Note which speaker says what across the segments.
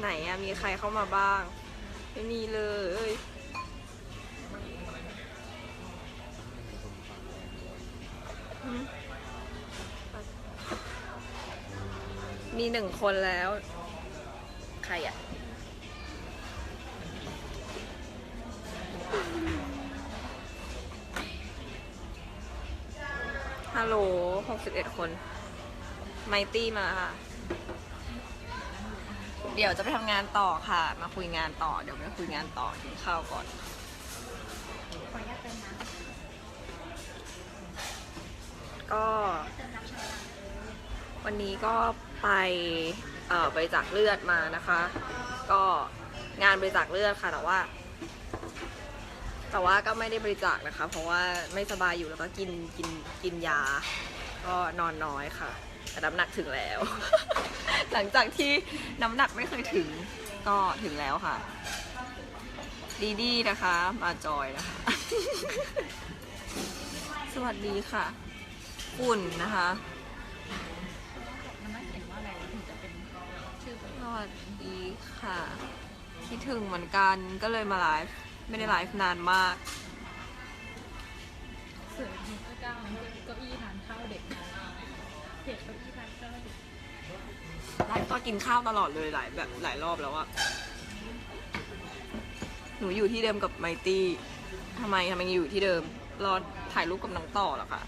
Speaker 1: ไหนอะมีใครเข้ามาบ้างไม่มีเลยมีหนึ่งคนแล้ว ใครอะฮัลโหลหกสิบเอ็ดคน ไมตี้มาค่ะ เดี๋ยวจะไปทำงานต่อค่ะ มาคุยงานต่อ เดี๋ยวไปคุยงานต่อกินข้าวก่อน
Speaker 2: ขออนุญาตเป็นน้ำ
Speaker 1: ก็
Speaker 2: เติมน้ำชา
Speaker 1: วันนี้ก็ไปเอ่อบริจาคเลือดมานะคะ ก็งานบริจาคเลือดค่ะแต่ว่า แต่ว่าก็ไม่ได้บริจาคนะคะ เพราะว่าไม่สบายอยู่แล้วก็กินกินกินยา ก็นอนน้อยค่ะ แต่น้ำหนักถึงแล้ว หลังจากที่น้ำหนักไม่เคยถึงก็ถึงแล้วค่ะ ดีดีนะคะ มาจอยนะคะ สวัสดีค่ะอุ่นนะคะสวัสดีค่ะ คิดถึงเหมือนกันก็เลยมาไลฟ์ไม่ได้ไลฟ์นานมาก ไลฟ์ตอนกินข้าวตลอดเลยหลายแบบหลายรอบแล้วอะหนูอยู่ที่เดิมกับไมตี้ทำไมทำไมยังอยู่ที่เดิม รอถ่ายรูปกับน้องต่อหรอคะ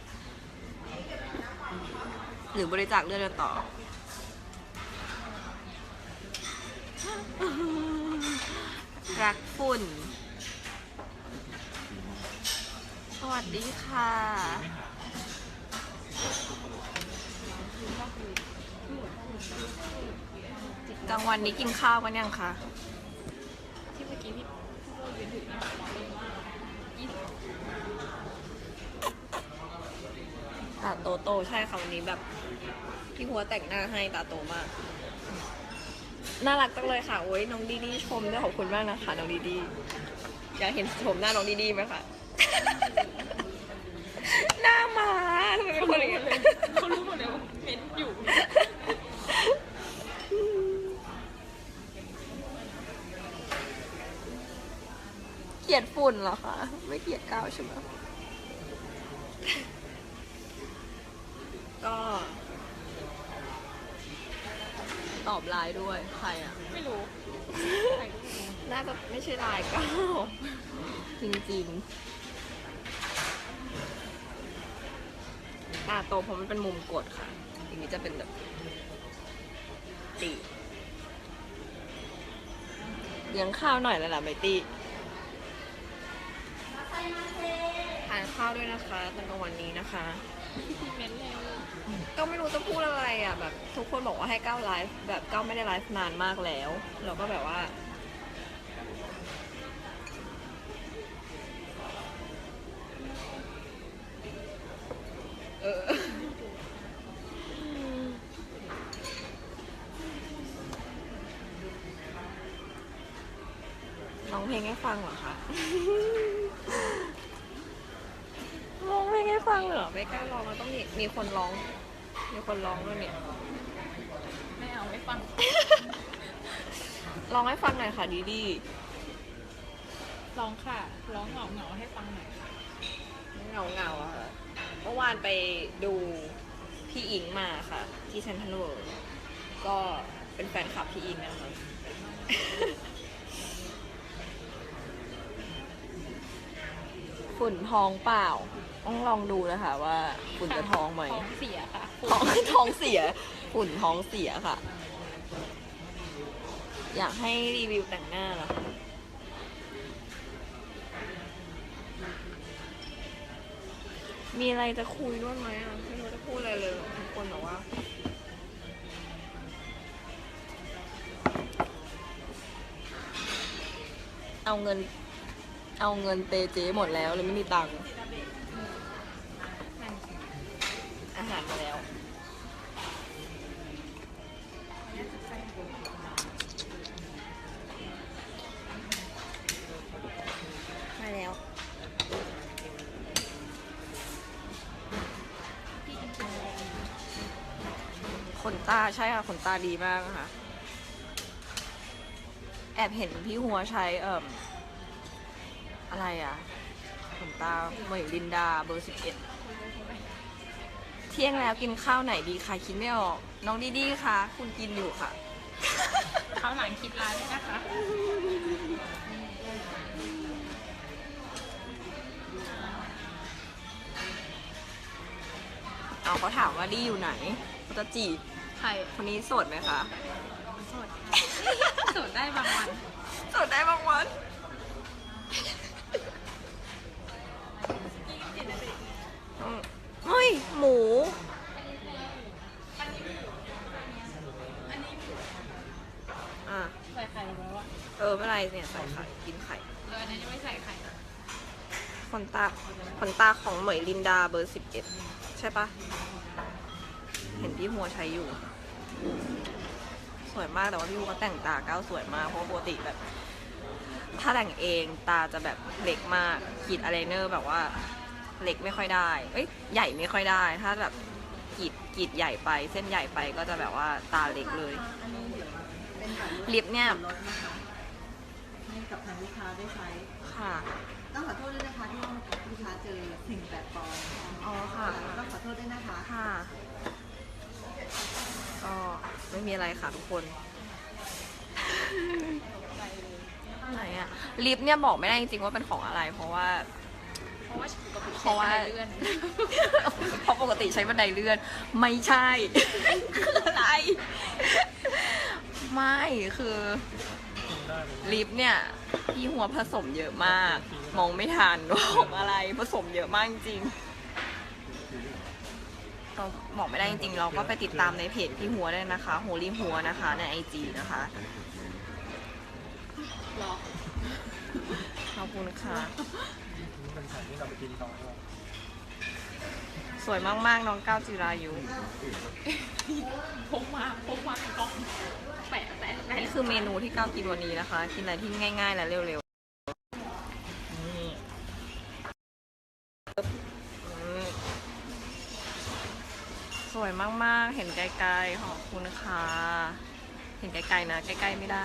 Speaker 1: หรือบริจาคเลือดกันต่อ รักฝุ่น สวัสดีค่ะ กลางวันนี้กินข้าวกันยังคะ
Speaker 2: ที่เมื่อกี้พี่พูดยืนถือเนี่ยยี่สิบ
Speaker 1: ตาโตโตใช่ค่ะวันนี้แบบ พี่หัวแต่งหน้าให้ตาโตมาก น่ารักจังเลยค่ะโอ้ยน้องดีดีชมด้วยขอบคุณมากนะคะน้องดีดีอยากเห็นชมหน้าน้องดีดีไหมคะหน้ามาทำไมเป็นคนอย่างนี้น
Speaker 2: เขารู้หมดเลยว่าม้น
Speaker 1: เกลียด ฝุ่นเหรอคะ ไม่เกลียดกาวใช่ไหมก็ ตอบไลน์ด้วย ใครอะ
Speaker 2: ไม่รู้
Speaker 1: น่าจะไม่ใช่ลายเก้าจริงๆตาโตเพราะมันเป็นมุมกดค่ะ อย่างนี้จะเป็นแบบตีเลี้ยงข้าวหน่อยแล้วล่ะไมตี้ ข้าวด้วยนะคะตอนกลางวันนี้นะคะ
Speaker 2: เม้นเลย
Speaker 1: ก็ไม่รู้จะพูดอะไรอะแบบทุกคนบอกว่าให้ก้าวไลฟ์แบบก้าวไม่ได้ไลฟ์นานมากแล้ว เราก็แบบว่า เออ ร้องเพลงให้ฟังเหรอคะ ร้องเพลงให้ฟังเหรอ ไม่กล้าร้องมันต้องมีมีคนร้อง มีคนร้องด้วยเนี่ย
Speaker 2: ไม่เอาไม่ฟัง
Speaker 1: ร้องให้ฟังหน่อยค่ะดีดี
Speaker 2: ร้องค่ะ ร้องเหงาเหงาๆให้ฟังหน่อย
Speaker 1: เงาเงาๆอะค่ะเมื่อวานไปดูพี่อิงมาค่ะ ที่เซนทรัลเวิลด์ก็เป็นแฟนคลับพี่อิงนะคะ ฝุ่นท้องเปล่า ต้องลองดูนะคะว่าฝุ่นจะท้องไหม
Speaker 2: ท้องเสียค่ะ
Speaker 1: ท้องท้องเสีย ฝุ่นท้องเสียค่ะ อยากให้รีวิวแต่งหน้าเหรอคะมีอะไรจะคุยด้วยไหมอะไม่รู้จะพูดอะไรเลยทุกคนบอกว่าเอาเงิน เอาเงินเตเจหมดแล้วเลยไม่มีตังค์ นตาใช่ค่ะขนตาดีมากนะคะแอบเห็นพี่หัวใช้เอ่มอะไรอะขนตาเหมยลินดาเบอร์สิบเอ็ดเที่ยงแล้วกินข้าวไหนดีคะคิดไม่ออก น้องดีดีคะคุณกินอยู่ค่ะ
Speaker 2: เขาวหลังคิดร้านด้วยนะคะ
Speaker 1: เอาเขาถามว่าดีอยู่ไหนเขาจะจีบ
Speaker 2: ใคร
Speaker 1: คนนี้โสดไหมคะ
Speaker 2: สดสดได้บางวัน
Speaker 1: โสดได้บางวันอืมเฮ้ย หมู อะ
Speaker 2: ใส่ไข่แล้วอะ
Speaker 1: เออไม่เป็นไรเนี่ยใส่ไข่กินไข่
Speaker 2: เอออันนี้ยังไม่ใส่ไข่
Speaker 1: ขนตาขนตาของเหมยลินดาเบอร์สิบเอ็ดใช่ปะ เห็นพี่หัวใช้อยู่ สวยมากแต่ว่าพี่หัวแต่งตาก้าวสวยมากเพราะปกติแบบ ถ้าแต่งเองตาจะแบบเล็กมากขีดอะไรเนอร์แบบว่าเล็กไม่ค่อยได้ เอ้ยใหญ่ไม่ค่อยได้ ถ้าแบบขีดขีดใหญ่ไป เส้นใหญ่ไปก็จะแบบว่าตาเล็กเลย
Speaker 3: เป็นแบบ
Speaker 1: ลิปเนี่ย
Speaker 3: ลดนะคะให้กับทางลูกค้าได้ใช้
Speaker 1: ค่ะ
Speaker 3: ต้องขอโทษด้วยนะคะที่ลูกค้าเจอสิ่งแปลกปลอม
Speaker 1: อ๋อค่ะ
Speaker 3: ต้องขอโทษด้วยนะคะ
Speaker 1: ค่ะ ก็ไม่มีอะไรค่ะทุกคนไหนอะลิปเนี่ยบอกไม่ได้จริงๆว่าเป็นของอะไร เพราะว่า
Speaker 2: เพราะว่าปกติ
Speaker 1: เพราะว่า
Speaker 2: ใช้บันไดเลื่อน
Speaker 1: เพราะปกติใช้บันไดเลื่อน ไม่ใช่ คืออะไร ไม่คือ ลิปเนี่ยพี่หัวผสมเยอะมาก มองไม่ทันว่าของอะไรผสมเยอะมากจริง เราบอกไม่ได้จริงๆ เราก็ไปติดตามในเพจพี่หัวได้นะคะโฮลี่หัวนะคะในไอจีนะคะ
Speaker 2: หรอ
Speaker 1: ขอบคุณค่ะ
Speaker 4: นี่เป็นสายที่เราไปกินต่อด้วย
Speaker 1: สวยมากๆ น้องก้าวจิรายุ
Speaker 2: พกมาพกมาในกล่องแปะแปะ
Speaker 1: อัน
Speaker 2: แปะ
Speaker 1: นี้คือเมนูที่ก้าวกินวันนี้นะคะ กินอะไรที่ง่ายๆ และเร็วๆนี่อืมสวย มากๆ เห็นไกลๆขอบคุณค่ะเห็นไกลๆนะ ใกล้ๆไม่ได้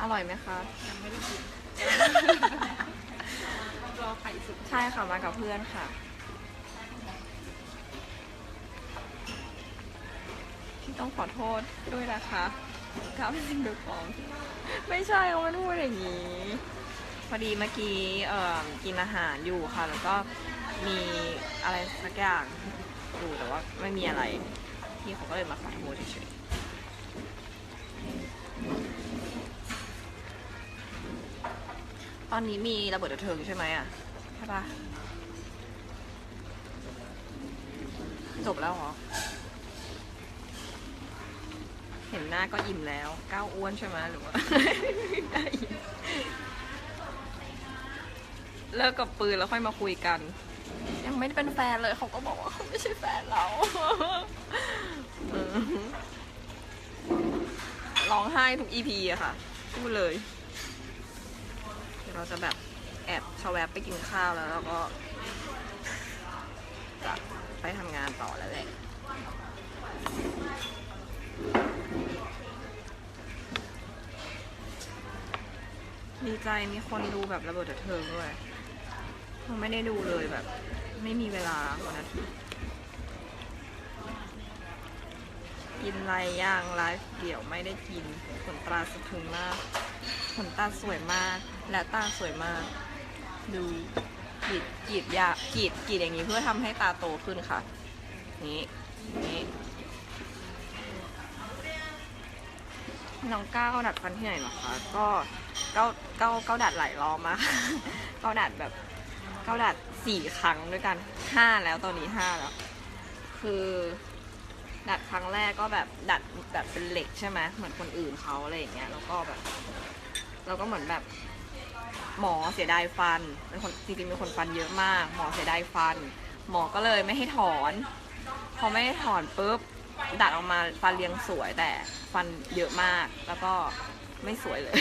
Speaker 1: อร่อยไหมคะ
Speaker 2: ยังไม่ได้กินรอไข่สุก
Speaker 1: ใช่ค่ะ มากับเพื่อนค่ะที่ต้องขอโทษด้วยนะคะก้าวเป็นดูของ ไม่ใช่เขาไม่ได้พูดอย่างนี้ พอดีเมื่อกี้กินอาหารอยู่ค่ะ แล้วก็มีอะไรสักอย่างอยู่แต่ว่าไม่มีอะไร พี่เขาก็เลยมาขอโทษเฉยๆตอนนี้มีระเบิดระเทิงใช่ไหมอะ ใช่ปะจบแล้วเหรอ เห็นหน้าก็อิ่มแล้ว ก้าวอ้วนใช่ไหมหรือว่าได้อิ่ม เลิกกับปืนแล้วค่อยมาคุยกัน ยังไม่ได้เป็นแฟนเลยเขาก็บอกว่าเขาไม่ใช่แฟนเราเออร้องไห้ทุกอีพีอะค่ะพูดเลยเดี๋ยวเราจะแบบแอบชาแวบไปกินข้าวแล้วเราก็จะไปทำงานต่อแล้วแหละดีใจมีคนดูแบบระเบิดเถิดเทิงด้วยผม ไม่ได้ดูเลยแบบ ไม่มีเวลาวันอาทิตย์กินไรย่างไลฟ์เดี่ยวไม่ได้กินขนตาสะพรึงมากขนตาสวยมาก และตาสวยมาก ดูกรีดกรีดยากรีดกรีดอย่างนี้เพื่อทำให้ตาโตขึ้นค่ะ นี้นี้น้องก้าวดัดฟันที่ไหนหรอคะ ก็เก้าเก้าเก้าดัดหลายรอบมากเก้าดัดแบบ ก้าดัดสี่ครั้งด้วยกันห้าแล้วตอนนี้ห้าแล้ว คือ ดัดครั้งแรกก็แบบดัดแบบเป็นเหล็กใช่ไหมเหมือนคนอื่นเขาอะไรอย่างเงี้ยแล้วก็แบบเราก็เหมือนแบบหมอเสียดายฟันเป็นคนจริงๆเป็นคนฟันเยอะมาก หมอเสียดายฟัน หมอก็เลยไม่ให้ถอน พอไม่ให้ถอนปุ๊บดัดออกมาฟันเรียงสวยแต่ฟันเยอะมากแล้วก็ไม่สวยเลย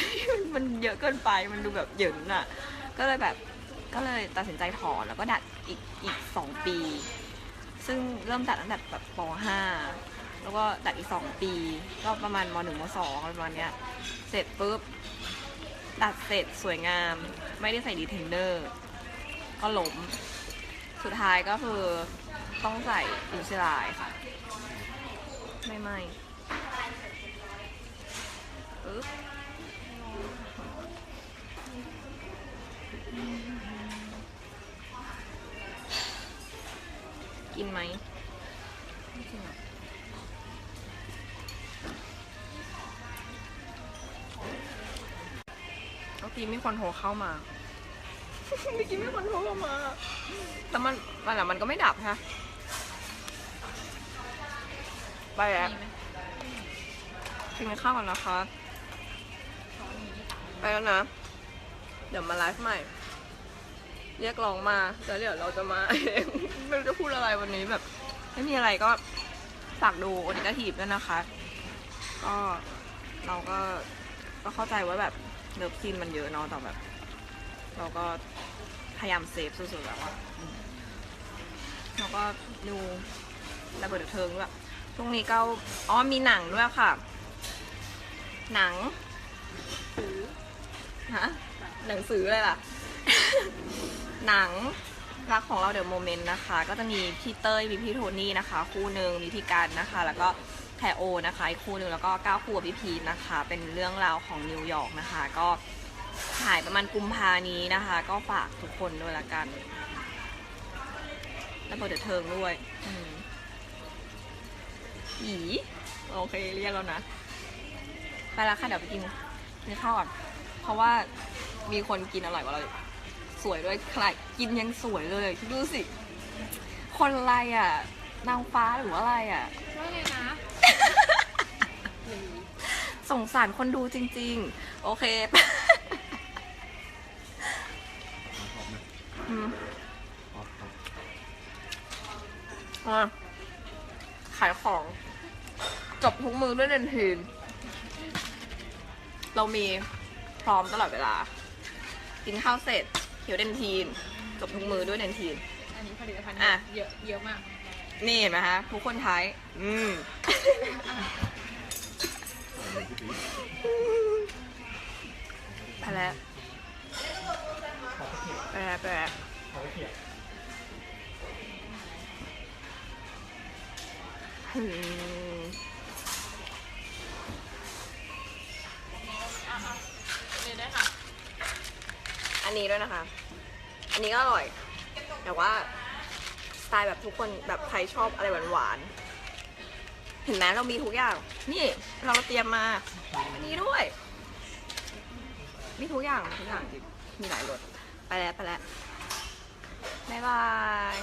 Speaker 1: มันเยอะเกินไปมันดูแบบเหยินอะก็เลยแบบ ก็เลยตัดสินใจถอนแล้วก็ดัดอีกอีกสองปี ซึ่งเริ่มดัดตั้งแต่แบบป .5 แล้วก็ดัดอีกสองปี ก็ประมาณมหนึ่งมสองประมาณเนี้ยเสร็จปุ๊บดัดเสร็จสวยงาม ไม่ได้ใส่ดีเทนเดอร์ ก็ล้มสุดท้ายก็คือต้องใส่อินชลายค่ะ ไม่ไม่ปึ๊บ กินไหมไม่กินหรอกเมื่อกี้มีคนโทรเข้ามาเมื่อกี้มีคนโทรเข้ามา แต่มันมันอะมันก็ไม่ดับฮะไปแล้ว
Speaker 2: มีไหม
Speaker 1: กินข้าวก่อนนะคะ ไปแล้วนะ เดี๋ยวมาไลฟ์ใหม่ เรียกร้องมา แล้วเดี๋ยวเราจะมาเอง ไม่รู้จะพูดอะไรวันนี้แบบ ไม่มีอะไรก็ฝากดูโอนิกาทีฟด้วยนะคะ ก็เราก็ก็เข้าใจว่าแบบเลิฟซีนมันเยอะเนาะแต่แบบ เราก็พยายามเซฟสุดๆแล้วอะอืมแล้วก็ดูระเบิดเทิงด้วยช่วงนี้ก็อ๋อมีหนังด้วยค่ะ หนังฮะหนังสืออะไรล่ะ หนัง รักของเราเดี๋ยวโมเมนต์นะคะ ก็จะมีพี่เต้ยมีพี่โทนี่นะคะ คู่หนึ่งมีพี่การนะคะ แล้วก็แทโอนะคะอีกคู่หนึ่งแล้วก็ก้าวคู่กับพี่พีทนะคะ เป็นเรื่องราวของนิวยอร์กนะคะ ก็ถ่ายประมาณกุมภานี้นะคะ ก็ฝากทุกคนด้วยละกัน แล้วเปิดเดเทิงด้วยอีโอเคเรียกแล้วนะ ไปล้วค่ะเดี๋ยวไปกินกินข้าวก่อนเพราะว่ามีคนกินอร่อยกว่าเราอีก สวยด้วยใครกินยังสวยเลยคิดดูสิ คนอะไรอะ นางฟ้าหรือว่าอะไรอะ
Speaker 2: ว่าไงนะ
Speaker 1: สงสารคนดูจริง ๆ โอเคอืมอะขายของ จบทุกมือด้วยเดนทีน เรามีพร้อมตลอดเวลา กินข้าวเสร็จ เขียวเดนทีนจบทุกมือด้วยเดนทีน
Speaker 2: อันนี้ผลิตภัณฑ์
Speaker 1: อะ
Speaker 2: เยอะเยอะมาก
Speaker 1: นี่เห็นไหมคะทุกคนท้ายอืม ไปแล้วไปแล้วไปแล้ว
Speaker 4: เขาเขียน
Speaker 1: อืม อันนี้ด้วยนะคะ อันนี้ก็อร่อย แต่ว่าสไตล์แบบทุกคนแบบใครชอบอะไรหวานๆ เห็นไหมเรามีทุกอย่าง นี่เราเตรียมมา อันนี้ด้วย มีทุกอย่างทุกอย่างจริงมีหลายรสไปแล้วไปแล้วบ๊ายบาย